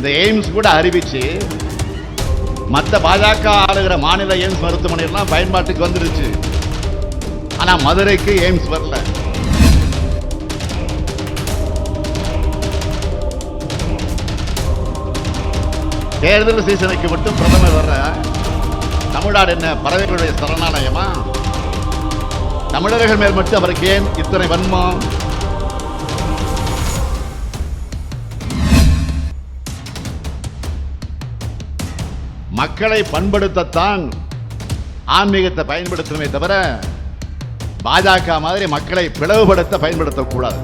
இந்த எய்ம்ஸ் கூட அறிவிச்சு மற்ற பாஜக ஆளுகிற மாநில எய்ம்ஸ் மருத்துவமனைலாம் பயன்பாட்டுக்கு வந்துருச்சு. ஆனா மதுரைக்கு எய்ம்ஸ் வரல. தேர்தல் சீசனுக்கு மட்டும் பிரதமர் வர்ற தமிழ்நாடு என்ன? பறவைகளுடைய சரணாலயமா? தமிழர்கள் மேல் மட்டும் அவருக்கு ஏன் இத்தனை வன்மம்? மக்களை பண்படுத்தத்தான் ஆன்மீகத்தை பயன்படுத்தணுமே தவிர பாஜக மாதிரி மக்களை பிளவுபடுத்த பயன்படுத்தக்கூடாது.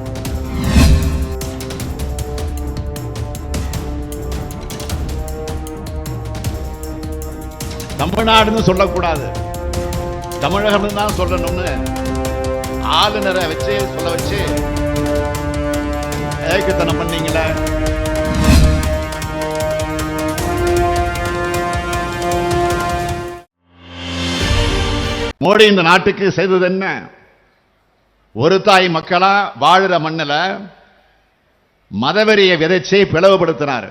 தமிழ்நாடுன்னு சொல்லக்கூடாது. தமிழகம் தான் சொல்லணும்னு ஆளுநரை வச்சு சொல்ல வச்சு ஏக்கத்தனம் பண்ணீங்களே? மோடி இந்த நாட்டுக்கு செய்தது என்ன? ஒரு தாய் மக்களா வாழுற மண்ணில் மதவெறிய விதைச்சி பிளவுபடுத்தினார்.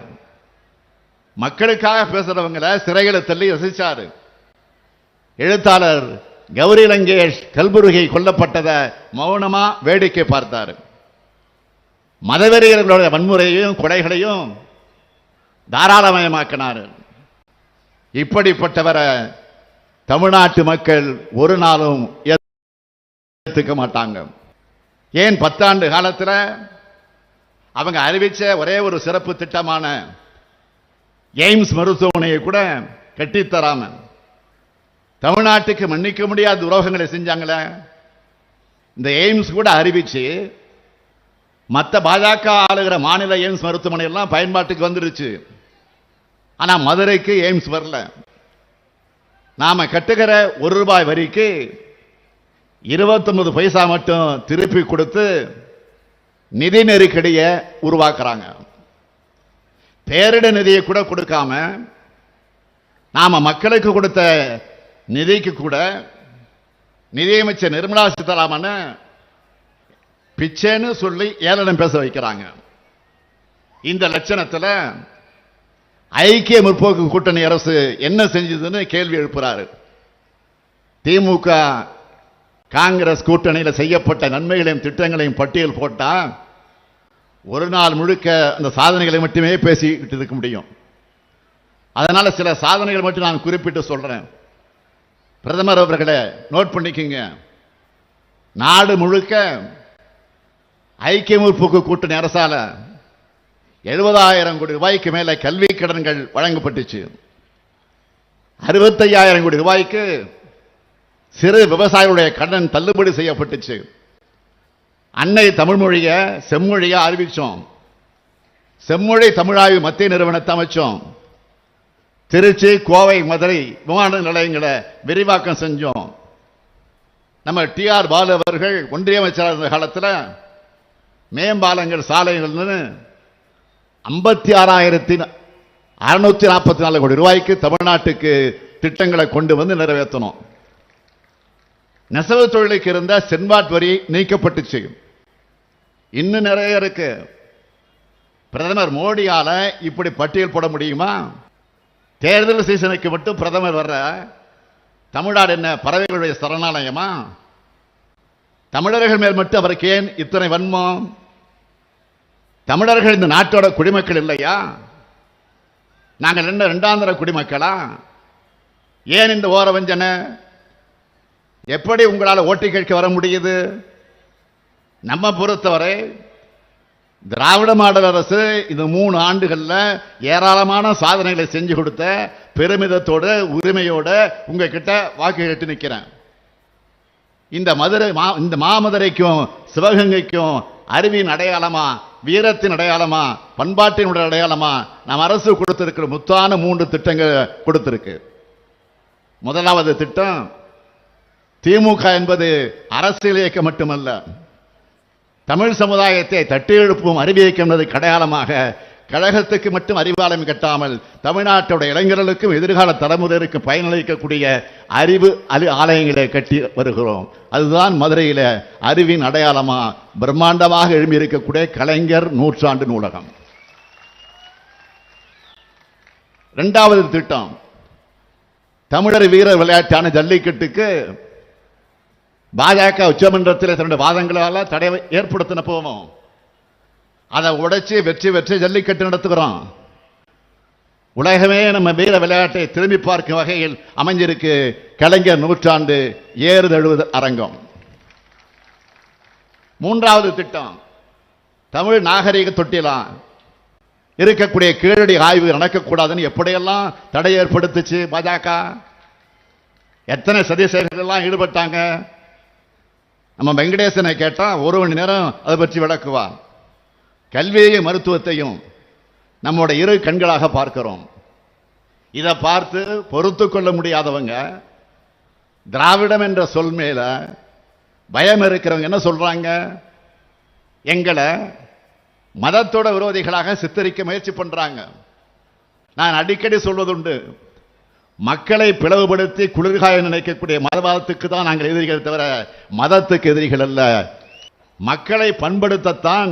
மக்களுக்காக பேசுறவங்களை சிறைகளை தள்ளி ரசிச்சாரு. எழுத்தாளர் கௌரி லங்கேஷ் கல்புருகை கொல்லப்பட்டதை மௌனமா வேடிக்கை பார்த்தார். மதவெறியர்களுடைய வன்முறையையும் கொடைகளையும் தாராளமயமாக்கினார். இப்படிப்பட்டவரை தமிழ்நாட்டு மக்கள் ஒரு நாளும் ஏற்றுக்க மாட்டாங்க. ஏன் பத்தாண்டு காலத்தில்? அவங்க அறிவிச்ச ஒரே ஒரு சிறப்பு திட்டமான எய்ம்ஸ் மருத்துவமனையை கூட கட்டித்தராம தமிழ்நாட்டுக்கு மன்னிக்க முடியாத துரோகங்களை செஞ்சாங்களே. இந்த எய்ம்ஸ் கூட அறிவிச்சு மற்ற பாஜக ஆளுகிற மாநில எய்ம்ஸ் மருத்துவமனை எல்லாம் பயன்பாட்டுக்கு வந்துருச்சு. ஆனால் மதுரைக்கு எய்ம்ஸ் வரல. நாம் கட்டுகிற ஒரு ரூபாய் வரிக்கு 29 பைசா மட்டும் திருப்பி கொடுத்து நிதி நெருக்கடியை உருவாக்குறாங்க. பேரிட நிதியை கூட கொடுக்காம நாம் மக்களுக்கு கொடுத்த நிதிக்கு கூட நிதியமைச்சர் நிர்மலா சீதாராமன் பிச்சைன்னு சொல்லி ஏளனம் பேச வைக்கிறாங்க. இந்த லட்சணத்தில் ஐக்கிய முற்போக்கு கூட்டணி அரசு என்ன செஞ்சதுன்னு கேள்வி எழுப்புறாரு. திமுக காங்கிரஸ் கூட்டணியில் செய்யப்பட்ட நன்மைகளையும் திட்டங்களையும் பட்டியல் போட்டால் ஒரு நாள் முழுக்க அந்த சாதனைகளை மட்டுமே பேசிக்கிட்டு இருக்க முடியும். அதனால் சில சாதனைகள் மட்டும் நான் குறிப்பிட்டு சொல்கிறேன் பிரதமர் அவர்களை நோட் பண்ணிக்கோங்க. நாடு முழுக்க ஐக்கிய முற்போக்கு கூட்டணி அரசால் எழுபதாயிரம் கோடி ரூபாய்க்கு மேலே கல்வி கடன்கள் வழங்கப்பட்டுச்சு. அறுபத்தையாயிரம் கோடி ரூபாய்க்கு சிறு விவசாயிகளுடைய கடன் தள்ளுபடி செய்யப்பட்டுச்சு. அன்னை தமிழ்மொழியை செம்மொழியா அறிவிச்சோம். செம்மொழி தமிழாய்வு மத்திய நிறுவனத்தை அமைச்சோம். திருச்சி கோவை மதுரை விமான நிலையங்களை விரிவாக்கம் செஞ்சோம். நம்ம டி ஆர் பாலு அவர்கள் ஒன்றிய அமைச்சராக இருந்த காலத்தில் மேம்பாலங்கள் சாலைகள்னு ஐம்பத்தி ஆறாயிரத்தி அறுநூத்தி நாற்பத்தி நாலு கோடி ரூபாய்க்கு தமிழ்நாட்டுக்கு திட்டங்களை கொண்டு வந்து நிறைவேற்றணும். நெசவு தொழிலுக்கு இருந்த சென்பாட் வரி நீக்கப்பட்டு செய்யும் இன்னும் நிறைய இருக்கு. பிரதமர் மோடியால இப்படி பட்டியல் போட முடியுமா? தேர்தல் சீசனுக்கு மட்டும் பிரதமர் வர்ற தமிழ்நாடு என்ன பறவைகளுடைய சரணாலயமா? தமிழர்கள் மேல் மட்டும் அவருக்கு ஏன் இத்தனை வன்மம்? தமிழர்கள் இந்த நாட்டோட குடிமக்கள் இல்லையா? நாங்கள் என்ன இரண்டாந்திர குடிமக்களா? ஏன் இந்த ஓர வஞ்சனை? எப்படி உங்களால் ஓட்டு கேட்க வர முடியுது? நம்ம பொறுத்தவரை திராவிட மாடல் அரசு இந்த மூணு ஆண்டுகளில் ஏராளமான சாதனைகளை செஞ்சு கொடுத்த பெருமிதத்தோட உரிமையோட உங்ககிட்ட வாக்கு கேட்டு நிற்கிறேன் இந்த மதுரை மா இந்த மாமதுரைக்கும் சிவகங்கைக்கும் அருவியின் அடையாளமாக வீரத்தின் அடையாளமா பண்பாட்டினுடைய அடையாளமா நம் அரசு கொடுத்திருக்கிற முத்தான மூன்று திட்டங்கள் கொடுத்திருக்கு. முதலாவது திட்டம் திமுக என்பது அரசியல் இயக்கம் மட்டுமல்ல தமிழ் சமுதாயத்தை தட்டி எழுப்பும் அறிவு இயக்கம் என்பதை அடையாளமாக கழகத்துக்கு மட்டும் அறிவாளம் கட்டாமல் தமிழ்நாட்டோட இளைஞர்களுக்கும் எதிர்கால தலைமுறைக்கும் பயனளிக்கக்கூடிய அறிவு அலி ஆலயங்களை கட்டி வருகிறோம். அதுதான் மதுரையில் அறிவின் அடையாளமாக பிரம்மாண்டமாக எழும்பியிருக்கக்கூடிய கலைஞர் நூற்றாண்டு நூலகம். ரெண்டாவது திட்டம் தமிழர் வீர விளையாட்டான ஜல்லிக்கட்டுக்கு பாஜக உச்சமன்றத்தில் தன்னுடைய வாதங்களால் தடை ஏற்படுத்தின போவோம். அதை உடைச்சி வெற்றி வெற்றி ஜல்லிக்கட்டு நடத்துகிறோம். உலகமே நம்ம வீர விளையாட்டை திரும்பி பார்க்கும் வகையில் அமைஞ்சிருக்கு கலைஞர் நூற்றாண்டு ஏறுதழுவது அரங்கம். மூன்றாவது திட்டம் தமிழ் நாகரிக தொட்டிலாம். இருக்கக்கூடிய கீழடி ஆய்வு நடக்கக்கூடாதுன்னு எப்படியெல்லாம் தடை ஏற்படுத்துச்சு பாஜக? எத்தனை சதி செயல்களெல்லாம் ஈடுபட்டாங்க? நம்ம வெங்கடேசனை கேட்டால் ஒரு மணி நேரம் அதை பற்றி விளக்குவா கல்வியை மருத்துவத்தையும் நம்முடைய இரு கண்களாக பார்க்கிறோம். இதை பார்த்து பொறுத்து கொள்ள முடியாதவங்க திராவிடம் என்ற சொல் மேல பயம் இருக்கிறவங்க என்ன சொல்றாங்க? எங்களை மதத்தோட விரோதிகளாக சித்தரிக்க முயற்சி பண்றாங்க. நான் அடிக்கடி சொல்வதுண்டு மக்களை பிளவுபடுத்தி குளிர்காய நினைக்கக்கூடிய மதவாதத்துக்கு தான் நாங்கள் எதிரிகள் தவிர மதத்துக்கு எதிரிகள் அல்ல. மக்களை பண்படுத்தத்தான்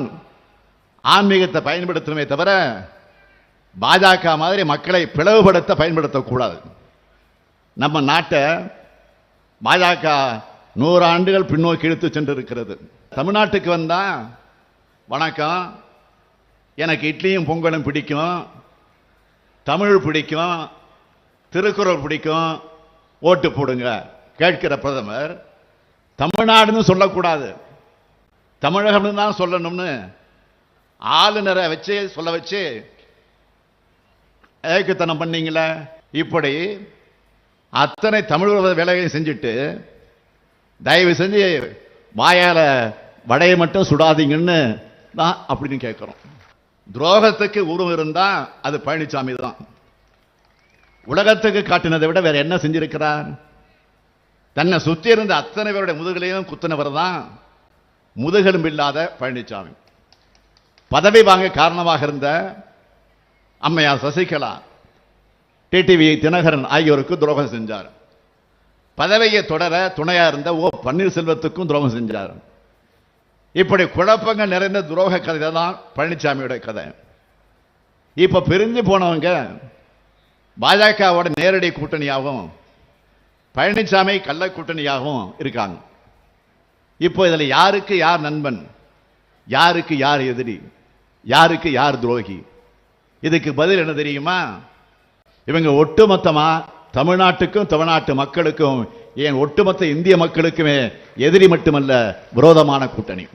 ஆன்மீகத்தை பயன்படுத்தணுமே தவிர பாஜக மாதிரி மக்களை பிளவுபடுத்த பயன்படுத்தக்கூடாது. நம்ம நாட்டை பாஜக நூறு ஆண்டுகள் பின்னோக்கி இழுத்து சென்றிருக்கிறது. தமிழ்நாட்டுக்கு வந்தால் வணக்கம். எனக்கு இட்லியும் பொங்கலும் பிடிக்கும். தமிழ் பிடிக்கும். திருக்குறள் பிடிக்கும். ஓட்டு போடுங்க கேட்கிற பிரதமர். தமிழ்நாடுன்னு சொல்லக்கூடாது. தமிழகம்னு தான் சொல்லணும்னு ஆளுநரை வச்சு சொல்ல வச்சு ஏக்குத்தனம் பண்ணீங்களே? இப்படி அத்தனை தமிழ் விரோத வேலைகளையும் செஞ்சுட்டு தயவு செஞ்சு வாயால் வடையை மட்டும் சுடாதீங்கன்னு தான் அப்படின்னு கேட்குறோம். துரோகத்துக்கு உருவம் இருந்தால் அது பழனிசாமி தான். உலகத்துக்கு காட்டினதை விட வேற என்ன செஞ்சிருக்கிறார்? தன்னை சுற்றி இருந்த அத்தனை பேருடைய முதுகலையும் குத்தினவர் தான் முதுகெலும்பு இல்லாத பழனிசாமி பதவி வாங்க காரணமாக இருந்த அம்மையார் சசிகலா டிடிவி தினகரன் ஆகியோருக்கு துரோகம் செஞ்சார். பதவியை தொடர துணையாக இருந்த ஓ பன்னீர்செல்வத்துக்கும் துரோகம் செஞ்சார். இப்படி குழப்பங்கள் நிறைந்த துரோக கதை தான் பழனிசாமியோட கதை. இப்போ பிரிஞ்சு போனவங்க பாஜகவோட நேரடி கூட்டணியாகவும் பழனிசாமி கள்ள கூட்டணியாகவும் இருக்காங்க. இப்போ இதில் யாருக்கு யார் நண்பன்? யாருக்கு யார் எதிரி? யாருக்கு யார் துரோகி? இதுக்கு பதில் என்ன தெரியுமா? இவங்க ஒட்டுமொத்தமா தமிழ்நாட்டுக்கும் தமிழ்நாட்டு மக்களுக்கும் ஏன் ஒட்டுமொத்த இந்திய மக்களுக்குமே எதிரி மட்டுமல்ல விரோதமான கூட்டணி.